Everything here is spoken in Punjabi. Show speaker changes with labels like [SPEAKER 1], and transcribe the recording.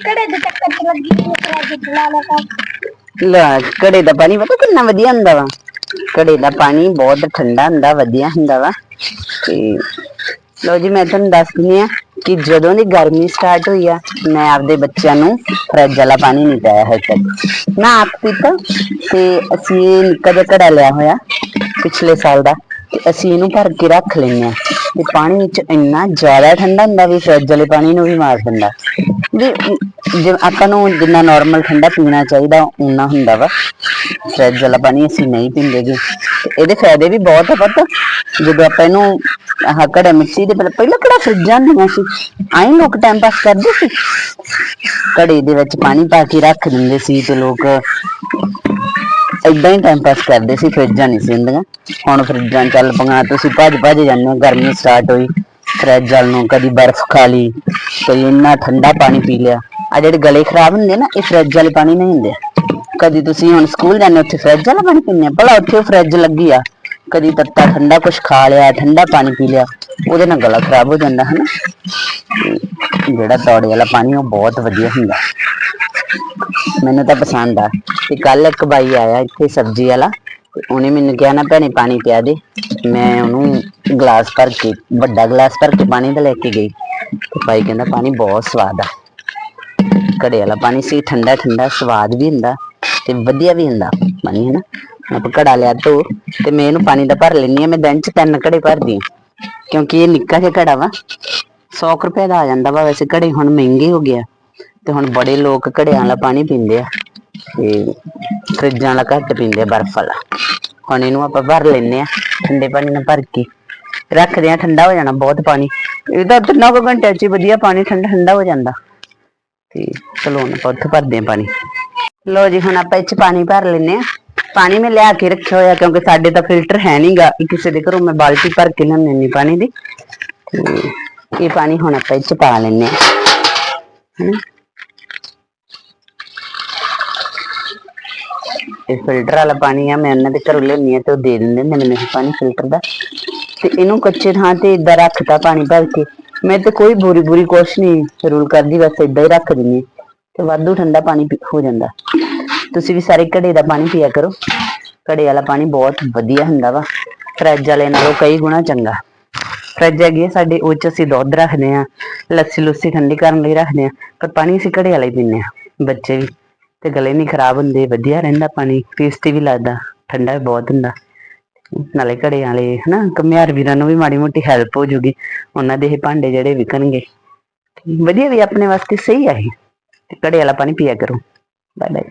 [SPEAKER 1] ਘੜੇ ਦੇ ਚੱਕਰ ਚ ਲੱਗੀ ਹੋਈ ਹੈ ਫਰਿੱਜ ਚਲਾ
[SPEAKER 2] ਲੈ ਘੜੇ ਦਾ ਪਾਣੀ ਪਤਾ ਕਿੰਨਾ ਵਧੀਆ ਹੁੰਦਾ ਵਾ। ਘੜੇ ਦਾ ਪਾਣੀ ਬਹੁਤ ਠੰਡਾ ਹੁੰਦਾ, ਵਧੀਆ ਹੁੰਦਾ ਵਾ। ਤੇ ਲੋ ਜੀ, ਮੈਂ ਤੁਹਾਨੂੰ ਦੱਸ ਦਿੰਦੀ ਆ ਕਿ ਜਦੋਂ ਦੀ ਗਰਮੀ ਸਟਾਰਟ ਹੋਈ ਆ, ਮੈਂ ਆਪਦੇ ਬੱਚਿਆਂ ਨੂੰ ਫਰਿੱਜ ਵਾਲਾ ਪਾਣੀ ਨਹੀਂ ਪਿਆਇਆ ਹੈ ਕਦੇ ਨਾ ਆਪ ਪੀਤਾ ਤੇ ਅਸੀਂ ਕਦੇ ਘੜਾ ਲਿਆ ਹੋਇਆ ਪਿਛਲੇ ਸਾਲ ਦਾ। ਤੇ ਅਸੀਂ ਇਹਨੂੰ ਭਰ ਕੇ ਰੱਖ ਲੈਂਦੇ ਆ। ਤੇ ਪਾਣੀ ਵਿੱਚ ਇੰਨਾ ਜ਼ਿਆਦਾ ਠੰਡਾ ਹੁੰਦਾ ਵੀ ਫਰਿੱਜ ਵਾਲੇ ਪਾਣੀ ਨੂੰ ਵੀ ਮਾਰ ਦਿੰਦਾ। ਜੀ ਜੇ ਆਪਾਂ ਨੂੰ ਜਿੰਨਾ ਨਾਰਮਲ ਠੰਡਾ ਪੀਣਾ ਚਾਹੀਦਾ ਉਨਾ ਹੁੰਦਾ ਵਾ। ਫਰਿੱਜ ਵਾਲਾ ਪਾਣੀ ਅਸੀਂ ਨਹੀਂ ਪੀਂਦੇ ਇਹਦੇ ਫਾਇਦੇ ਵੀ ਬਹੁਤ ਆ ਪਤਾ। ਜਦੋਂ ਆਪਾਂ ਇਹਨੂੰ ਆਹ ਘੜਾ ਮਿੱਟੀ ਦੇ ਪਹਿਲਾਂ ਪਹਿਲਾਂ ਕਿਹੜਾ ਫਰਿੱਜਾਂ ਹੁੰਦੀਆਂ ਸੀ? ਆਈ ਲੋਕ ਟਾਈਮ ਪਾਸ ਕਰਦੇ ਸੀ। ਘੜੇ ਦੇ ਵਿੱਚ ਪਾਣੀ ਪਾ ਕੇ ਰੱਖ ਦਿੰਦੇ ਸੀ ਤੇ ਲੋਕ ਏਦਾਂ ਹੀ ਟਾਈਮ ਪਾਸ ਕਰਦੇ ਸੀ। ਫਰਿੱਜਾਂ ਨਹੀਂ ਸੀ ਹੁੰਦੀਆਂ ਹੁਣ ਫਰਿੱਜਾਂ ਚੱਲ ਪਈਆਂ, ਤੁਸੀਂ ਭੱਜ ਭੱਜ ਜਾਂਦੇ ਹੋ, ਗਰਮੀ ਸਟਾਰਟ ਹੋਈ। ਫਰਿੱਜ ਵਾਲ ਨੂੰ ਕਦੀ ਬਰਫ਼ ਖਾ ਲਈ, ਕਦੀ ਇੰਨਾ ਠੰਡਾ ਪਾਣੀ ਪੀ ਲਿਆ। ਆ ਜਿਹੜੇ ਗਲੇ ਖਰਾਬ ਹੁੰਦੇ ਨਾ, ਇਹ ਫਰਿੱਜ ਵਾਲੇ ਪਾਣੀ ਨਹੀਂ ਹੁੰਦੇ। ਕਦੀ ਤੁਸੀਂ ਹੁਣ ਸਕੂਲ ਜਾਂਦੇ ਉੱਥੇ ਫਰਿੱਜ ਵਾਲਾ ਪਾਣੀ ਪੀਂਦੇ ਆ ਭਲਾ ਉੱਥੇ ਫਰਿੱਜ ਲੱਗੀ ਆ, ਕਦੀ ਤੱਤਾ ਠੰਡਾ ਕੁਝ ਖਾ ਲਿਆ, ਠੰਡਾ ਪਾਣੀ ਪੀ ਲਿਆ, ਉਹਦੇ ਨਾਲ ਗਲਾ ਖਰਾਬ ਹੋ ਜਾਂਦਾ ਹੈ ਨਾ ਜਿਹੜਾ ਤੌੜੇ ਵਾਲਾ ਪਾਣੀ, ਉਹ ਬਹੁਤ ਵਧੀਆ ਹੁੰਦਾ। ਮੈਨੂੰ ਤਾਂ ਪਸੰਦ ਆ। ਤੇ ਕੱਲ ਇੱਕ ਬਾਈ ਆਇਆ ਇੱਥੇ ਸਬਜ਼ੀ ਵਾਲਾ ਉਹਨੇ ਮੈਨੂੰ ਕਿਹਾ, ਨਾ ਭੈਣੇ, ਪਾਣੀ ਪਿਆ ਦੇ। ਮੈਂ ਉਹਨੂੰ ਗਲਾਸ ਭਰ ਕੇ, ਵੱਡਾ ਗਲਾਸ ਭਰ ਕੇ ਪਾਣੀ ਦਾ ਲੈ ਕੇ ਗਈ। ਤੇ ਭਾਈ ਕਹਿੰਦਾ, ਪਾਣੀ ਬਹੁਤ ਸਵਾਦ ਆ। ਘੜੇ ਵਾਲਾ ਪਾਣੀ ਸੀ, ਠੰਡਾ ਠੰਡਾ ਸਵਾਦ ਵੀ ਹੁੰਦਾ ਤੇ ਵਧੀਆ ਵੀ ਹੁੰਦਾ ਪਾਣੀ ਹੈ ਨਾ ਆਪਾਂ ਘੜਾ ਲਿਆ ਤੋ ਤੇ ਮੈਂ ਇਹਨੂੰ ਪਾਣੀ ਦਾ ਭਰ ਲੈਣੀ ਆ ਮੈਂ ਦਿਨ ਚ ਤਿੰਨ ਘੜੇ ਭਰਦੀ ਆ ਕਿਉਂਕਿ ਇਹ ਨਿੱਕਾ ਜਿਹਾ ਘੜਾ ਵਾ। 100 ਰੁਪਏ ਦਾ ਆ ਜਾਂਦਾ ਵਾ। ਵੈਸੇ ਘੜੇ ਹੁਣ ਮਹਿੰਗੇ ਹੋ ਗਿਆ ਤੇ ਹੁਣ ਬੜੇ ਲੋਕ ਘੜਿਆਂ ਵਾਲਾ ਪਾਣੀ ਪੀਂਦੇ ਆ। ਤੇ ਫਰਿੱਜਾਂ ਵਾਲਾ ਘੱਟ ਪੀਂਦੇ ਬਰਫ਼ ਵਾਲਾ। ਹੁਣ ਇਹਨੂੰ ਆਪਾਂ ਭਰ ਲੈਨੇ ਆ, ਠੰਡੇ ਪਾਣੀ ਨਾਲ ਭਰ ਕੇ। ਰੱਖਦੇ ਆ, ਠੰਡਾ ਹੋ ਜਾਣਾ ਬਹੁਤ ਪਾਣੀ। ਇਹ ਤਾਂ ਤਿੰਨਾਂ ਕੁ ਘੰਟਿਆਂ ਚ ਹੀ ਵਧੀਆ ਪਾਣੀ, ਠੰਡਾ ਠੰਡਾ ਹੋ ਜਾਂਦਾ। ਤੇ ਚਲੋ ਹੁਣ ਆਪਾਂ ਉੱਥੇ ਭਰਦੇ ਆ ਪਾਣੀ। ਲੋ ਜੀ, ਹੁਣ ਆਪਾਂ ਇਹ ਚ ਪਾਣੀ ਭਰ ਲੈਨੇ ਆ। ਪਾਣੀ ਮੈਂ ਲਿਆ ਕੇ ਰੱਖਿਆ ਹੋਇਆ, ਕਿਉਂਕਿ ਸਾਡੇ ਤਾਂ ਫਿਲਟਰ ਹੈ ਨਹੀਂਗਾ ਕਿਸੇ ਦੇ ਘਰੋਂ ਮੈਂ ਬਾਲਟੀ ਭਰ ਕੇ ਲਿਆਉਂਦੀ ਹੁੰਦੀ ਪਾਣੀ ਦੀ। ਤੇ ਇਹ ਪਾਣੀ ਹੁਣ ਆਪਾਂ ਇਹ ਚ ਪਾ ਲੈਨੇ ਆ। ਹਨਾ? ਇਹ ਫਿਲਟਰ ਵਾਲਾ ਪਾਣੀ ਆ, ਮੈਂ ਉਹਨਾਂ ਦੇ ਘਰੋਂ ਲਿਆਉਂਦੀ ਆ ਤੇ ਉਹ ਦੇ ਦਿੰਦੇ ਨੇ ਮੈਨੂੰ ਇਹ ਪਾਣੀ ਫਿਲਟਰ ਦਾ। ਤੇ ਇਹਨੂੰ ਕੱਚੇ ਥਾਂ ਤੇ ਇਦਾਂ ਰੱਖਤਾ ਪਾਣੀ ਭਰ ਕੇ। ਮੈਂ ਤੇ ਕੋਈ ਬੁਰੀ ਬੁਰੀ ਕੁਛ ਨਹੀਂ ਰੂਲ ਕਰਦੀ, ਬਸ ਇਦਾਂ ਹੀ ਰੱਖ ਦਿੰਦੀ ਹਾਂ। ਤੇ ਵਾਧੂ ਠੰਡਾ ਪਾਣੀ ਪੀ- ਹੋ ਜਾਂਦਾ। ਤੁਸੀਂ ਵੀ ਸਾਰੇ ਘੜੇ ਦਾ ਪਾਣੀ ਪੀਆ ਕਰੋ। ਘੜੇ ਵਾਲਾ ਪਾਣੀ ਬਹੁਤ ਵਧੀਆ ਹੁੰਦਾ ਵਾ। ਫਰਿੱਜ ਵਾਲੇ ਨਾਲੋਂ ਕਈ ਗੁਣਾ ਚੰਗਾ। ਫਰਿੱਜ ਹੈਗੀ ਆ ਸਾਡੇ, ਉਹ ਚ ਅਸੀਂ ਦੁੱਧ ਰੱਖਦੇ ਆ ਲੱਸੀ ਲੁੱਸੀ ਠੰਡੀ ਕਰਨ ਲਈ ਰੱਖਦੇ ਆ ਪਰ ਪਾਣੀ ਅਸੀਂ ਘੜੇ ਵਾਲਾ ਹੀ ਪੀਂਦੇ ਆ ਬੱਚੇ ਵੀ। ਤੇ ਗਲੇ ਨਹੀਂ ਖਰਾਬ ਹੁੰਦੇ, ਵਧੀਆ ਰਹਿੰਦਾ ਪਾਣੀ ਟੇਸਟੀ ਵੀ ਲੱਗਦਾ, ਠੰਡਾ ਵੀ ਬਹੁਤ ਹੁੰਦਾ। ਨਾਲੇ ਘੜੇ ਵਾਲੇ, ਹਨਾ ਕਮਿਆਰ ਵੀਰਾਂ ਨੂੰ ਵੀ ਮਾੜੀ ਮੋਟੀ ਹੈਲਪ ਹੋ ਜੂਗੀ, ਉਹਨਾਂ ਦੇ ਇਹ ਭਾਂਡੇ ਜਿਹੜੇ ਵਿਕਣਗੇ। ਵਧੀਆ ਵੀ ਆਪਣੇ ਵਾਸਤੇ ਸਹੀ ਆ ਇਹ। ਘੜੇ ਵਾਲਾ ਪਾਣੀ ਪੀਆ ਕਰੋ। Bye bye